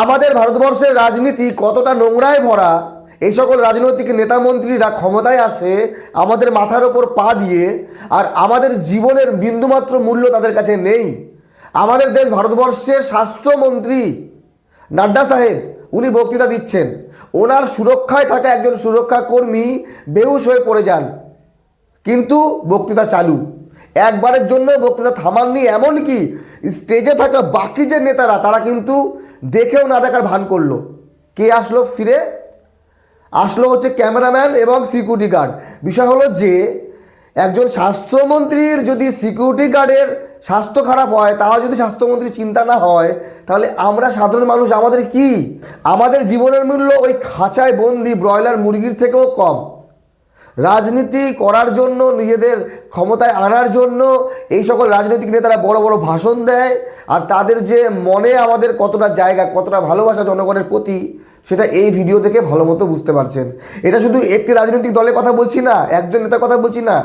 আমাদের ভারতবর্ষের রাজনীতি কতটা নোংরায় ভরা, এই সকল রাজনৈতিক নেতা মন্ত্রীরা ক্ষমতায় আসে, আমাদের মাথার ওপর পা দিয়ে, আর আমাদের জীবনের বিন্দুমাত্র মূল্য তাদের কাছে নেই। আমাদের দেশ ভারতবর্ষের স্বাস্থ্যমন্ত্রী নাড্ডা সাহেব, উনি বক্তৃতা দিচ্ছেন। ওনার সুরক্ষায় থাকা একজন সুরক্ষা কর্মী বেহুশ হয়ে পড়ে যান। কিন্তু বক্তৃতা চালু। একবারের জন্য বক্তৃতা থামাননি এমনকি স্টেজে থাকা বাকি যে নেতারা, তারা কিন্তু দেখেও না দেখার ভান করল। কে আসলো ফিরে? আসলো হচ্ছে ক্যামেরাম্যান এবং সিকিউরিটি গার্ড বিষয় হলো যে, একজন স্বাস্থ্যমন্ত্রীর যদি সিকিউরিটি গার্ডের স্বাস্থ্য খারাপ হয়, তাও যদি স্বাস্থ্যমন্ত্রীর চিন্তা না হয়, তাহলে আমরা সাধারণ মানুষ আমাদের কি? আমাদের জীবনের মূল্য ওই খাঁচায় বন্দি, ব্রয়লার মুরগির থেকেও কম। রাজনীতি করার জন্য, নিজেদের ক্ষমতায় আনার জন্য, এই সকল রাজনৈতিক নেতারা বড় বড় ভাষণ দেয়, আর তাদের যে মনে আমাদের কতটা জায়গা, কতটা ভালোবাসা জনগণের প্রতি, সেটা এই ভিডিও দেখে ভালো মতো বুঝতে পারছেন। এটা শুধু একটি রাজনৈতিক দলের কথা বলছি না, একজন নেতার কথা বলছি না।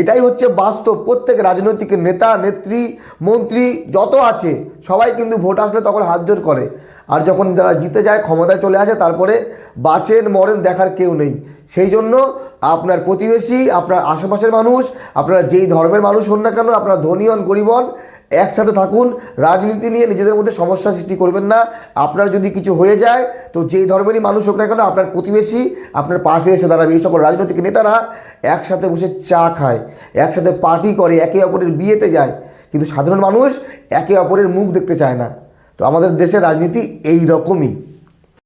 এটাই হচ্ছে বাস্তব, প্রত্যেক রাজনৈতিক নেতা, নেত্রী, মন্ত্রী যত আছে, সবাই কিন্তু ভোট আসলে তখন হাত জোর করে। আর যখন যারা জিতে যায়, ক্ষমতায় চলে আসে, তারপরে বাঁচেন, মরেন দেখার কেউ নেই। সেই জন্য আপনার প্রতিবেশী, আপনার আশেপাশের মানুষ, আপনারা যেই ধর্মের মানুষ হন না কেন, আপনারা ধনী হন, গরিব হন, একসাথে থাকুন। রাজনীতি নিয়ে নিজেদের মধ্যে সমস্যা সৃষ্টি করবেন না। আপনার যদি কিছু হয়ে যায়, তো যেই ধর্মেরই মানুষ হোক না কেন, আপনার প্রতিবেশী, আপনার পাশে এসে দাঁড়াবে। এই সকল রাজনৈতিক নেতারা একসাথে বসে চা খায়, একসাথে পার্টি করে, একে অপরের বিয়েতে যায়। কিন্তু সাধারণ মানুষ একে অপরের মুখ দেখতে চায় না। তো আমাদের দেশের রাজনীতি এই রকমই।